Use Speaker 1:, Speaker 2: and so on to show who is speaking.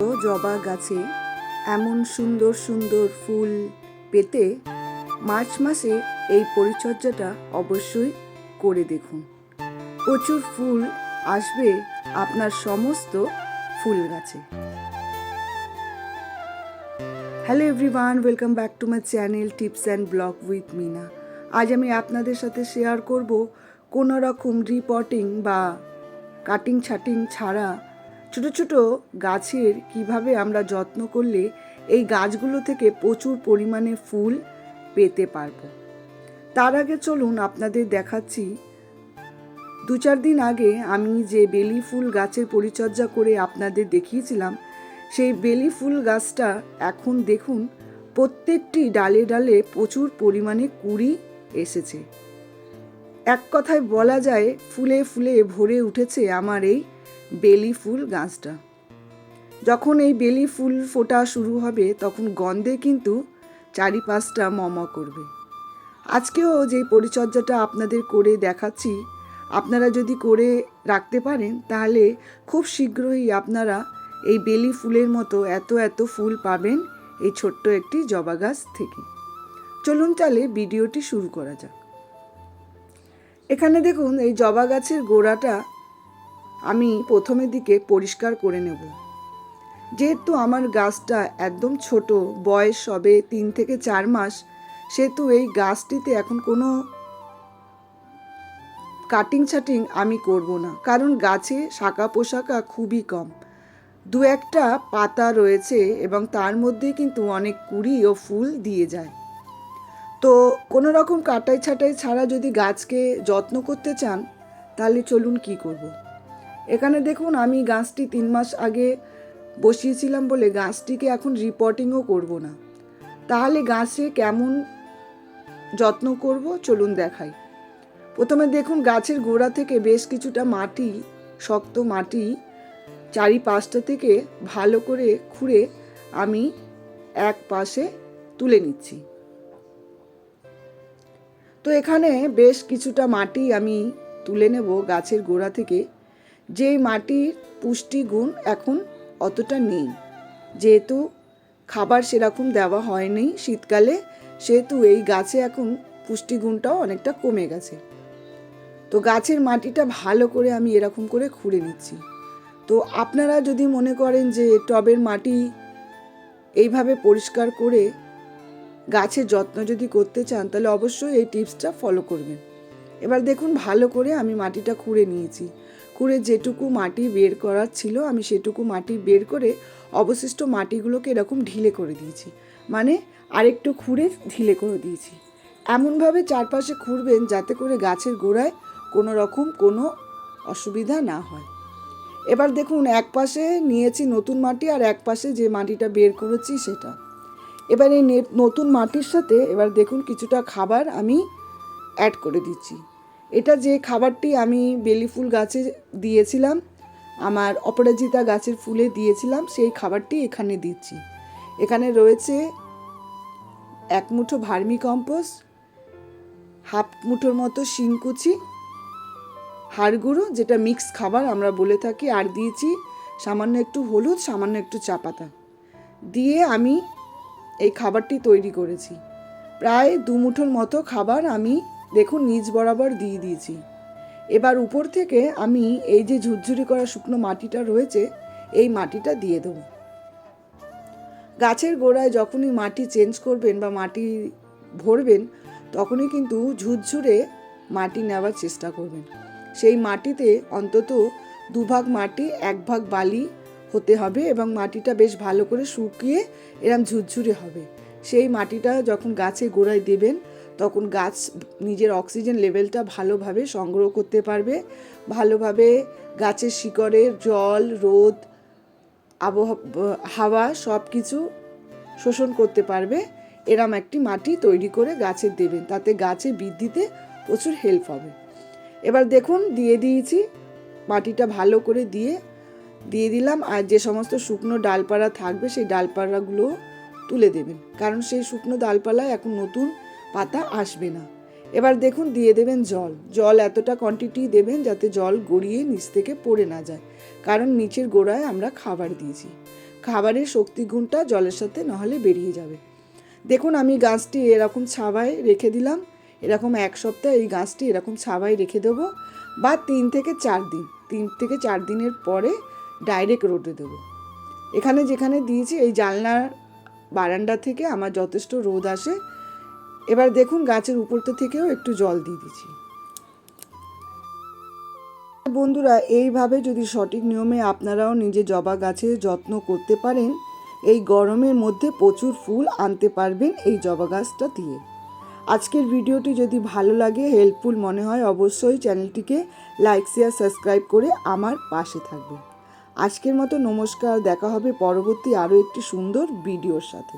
Speaker 1: জবা গাছে এমন সুন্দর সুন্দর ফুল পেতে মার্চ মাসে এই পরিচর্যাটা অবশ্যই করে দেখুন। প্রচুর ফুল আসবে আপনার সমস্ত ফুল গাছে। Hello everyone welcome back to my channel tips and blog with Meena আজ আমি আপনাদের সাথে শেয়ার করব কোনো রকম রিপোর্টিং বা কাটিং ছাটিং ছাড়া ছোট ছোট গাছের কীভাবে আমরা যত্ন করলে এই গাছগুলো থেকে প্রচুর পরিমাণে ফুল পেতে পারব? তার আগে চলুন আপনাদের দেখাচ্ছি। দু চার দিন আগে আমি যে বেলি ফুল গাছের পরিচর্যা করে আপনাদের দেখিয়েছিলাম, সেই বেলি ফুল গাছটা এখন দেখুন প্রত্যেকটি ডালে ডালে প্রচুর পরিমাণে কুড়ি এসেছে। এক কথায় বলা যায় ফুলে ফুলে ভরে উঠেছে আমার এই বেলি ফুল গাছটা। যখন এই বেলি ফুল ফোটা শুরু হবে, তখন গন্ধে কিন্তু চারিপাশটা মম করবে। আজকেও যে পরিচর্যাটা আপনাদের করে দেখাচ্ছি, আপনারা যদি করে রাখতে পারেন, তাহলে খুব শীঘ্রই আপনারা এই বেলি ফুলের মতো এত এত ফুল পাবেন এই ছোট্ট একটি জবা গাছ থেকে। চলুন তাহলে ভিডিওটি শুরু করা যাক। এখানে দেখুন, এই জবা গাছের গোড়াটা আমি প্রথমের দিকে পরিষ্কার করে নেব। যেহেতু আমার গাছটা একদম ছোট, বয়স সবে তিন থেকে চার মাস, সেহেতু এই গাছটিতে এখন কোনো কাটিং ছাটিং আমি করব না। কারণ গাছে শাখা পোশাকা খুবই কম। দু একটা পাতা রয়েছে এবং তার মধ্যে কিন্তু অনেক কুড়ি ও ফুল দিয়ে যায়। তো কোনো রকম কাটাই ছাটাই ছাড়া যদি গাছকে যত্ন করতে চান, তাহলে চলুন কি করব। এখানে দেখুন, আমি গাছটি তিন মাস আগে বসিয়েছিলাম বলে গাছটিকে এখন রিপোর্টিংও করব না। তাহলে গাছে কেমন যত্ন করব? চলুন দেখাই। প্রথমে দেখুন, গাছের গোড়া থেকে বেশ কিছুটা মাটি, শক্ত মাটি চারিপাশটা থেকে ভালো করে খুঁড়ে আমি এক পাশে তুলে নিচ্ছি। তো এখানে বেশ কিছুটা মাটি আমি তুলে নেব গাছের গোড়া থেকে। যেই মাটির পুষ্টিগুণ এখন অতটা নেই। যেহেতু খাবার সেরকম দেওয়া হয়নি শীতকালে, সেহেতু এই গাছে এখন পুষ্টিগুণটাও অনেকটা কমে গেছে। তো গাছের মাটিটা ভালো করে আমি এরকম করে খুঁড়ে নিচ্ছি। তো আপনারা যদি মনে করেন যে টবের মাটি এইভাবে পরিষ্কার করে গাছের যত্ন যদি করতে চান, তাহলে অবশ্যই এই টিপসটা ফলো করবেন। এবার দেখুন, ভালো করে আমি মাটিটা খুঁড়ে নিয়েছি। খুঁড়ে যেটুকু মাটি বের করার ছিল, আমি সেটুকু মাটি বের করে অবশিষ্ট মাটিগুলোকে এরকম ঢিলে করে দিয়েছি। মানে আরেকটু খুঁড়ে ঢিলে করে দিয়েছি। এমনভাবে চারপাশে খুঁড়বেন যাতে করে গাছের গোড়ায় কোনো রকম কোনো অসুবিধা না হয়। এবার দেখুন, এক পাশে নিয়েছি নতুন মাটি আর এক পাশে যে মাটিটা বের করেছি সেটা। এবার এই নতুন মাটির সাথে এবার দেখুন, কিছুটা খাবার আমি অ্যাড করে দিচ্ছি। এটা যে খাবারটি আমি বেলি ফুল গাছে দিয়েছিলাম, আমার অপরাজিতা গাছের ফুলে দিয়েছিলাম, সেই খাবারটি এখানে দিচ্ছি। এখানে রয়েছে এক মুঠো ভার্মি কম্পোস্ট, হাফ মুঠোর মতো শিংকুচি হাড় গুঁড়ো, যেটা মিক্স খাবার আমরা বলে থাকি, আর দিয়েছি সামান্য একটু হলুদ, সামান্য একটু চা পাতা। দিয়ে আমি এই খাবারটি তৈরি করেছি। প্রায় দু মুঠোর মতো খাবার আমি দেখুন নিচ বরাবর দিয়ে দিয়েছি। এবার উপর থেকে আমি এই যে ঝুরঝুরি করা শুকনো মাটিটা রয়েছে, এই মাটিটা দিয়ে দেবো। গাছের গোড়ায় যখনই মাটি চেঞ্জ করবেন বা মাটি ভরবেন, তখনই কিন্তু ঝুরঝুরে মাটি নেওয়ার চেষ্টা করবেন। সেই মাটিতে অন্তত দুভাগ মাটি এক ভাগ বালি হতে হবে এবং মাটিটা বেশ ভালো করে শুকিয়ে এরম ঝুরঝুরে হবে। সেই মাটিটা যখন গাছে গোড়ায় দেবেন তখন গাছ নিজের অক্সিজেন লেভেলটা ভালোভাবে সংগ্রহ করতে পারবে। ভালোভাবে গাছের শিকড়ের জল, রোদ আবহাওয়া হাওয়া সব কিছু শোষণ করতে পারবে। এরম একটি মাটি তৈরি করে গাছে দেবেন তাতে গাছে বৃদ্ধিতে প্রচুর হেল্প হবে। এবার দেখুন, দিয়ে দিয়েছি। মাটিটা ভালো করে দিয়ে দিয়ে দিলাম। আর যে সমস্ত শুকনো ডালপালা থাকবে, সেই ডালপালাগুলো তুলে দেবেন। কারণ সেই শুকনো ডালপালায় এখন নতুন পাতা আসবে না। এবার দেখুন, দিয়ে দেবেন জল। জল এতটা কোয়ান্টিটি দেবেন যাতে জল গড়িয়ে নিচ থেকে পড়ে না যায়। কারণ নিচের গোড়ায় আমরা খাবার দিয়েছি। খাবারের শক্তিগুণটা জলের সাথে নাহলে বেরিয়ে যাবে। দেখুন, আমি গাছটি এরকম ছাবায় রেখে দিলাম। এরকম এক সপ্তাহ এই গাছটি এরকম ছাবায় রেখে দেবো বা তিন থেকে চার দিন, তিন থেকে চার দিনের পরে ডাইরেক্ট রোদে দেবো। এখানে যেখানে দিয়েছি, এই জানলার বারান্দা থেকে আমার যথেষ্ট রোদ আসে। এবার দেখুন গাছের উপরটা থেকেও একটু জল দিয়ে দিচ্ছি। বন্ধুরা, এইভাবে যদি সঠিক নিয়মে আপনারাও নিজে জবা গাছের যত্ন করতে পারেন, এই গরমের মধ্যে প্রচুর ফুল আনতে পারবেন এই জবা গাছটা দিয়ে। আজকের ভিডিওটি যদি ভালো লাগে, হেল্পফুল মনে হয়, অবশ্যই চ্যানেলটিকে লাইক, শেয়ার, সাবস্ক্রাইব করে আমার পাশে থাকবেন। আজকের মতো নমস্কার, দেখা হবে পরবর্তী আরও একটি সুন্দর ভিডিওর সাথে।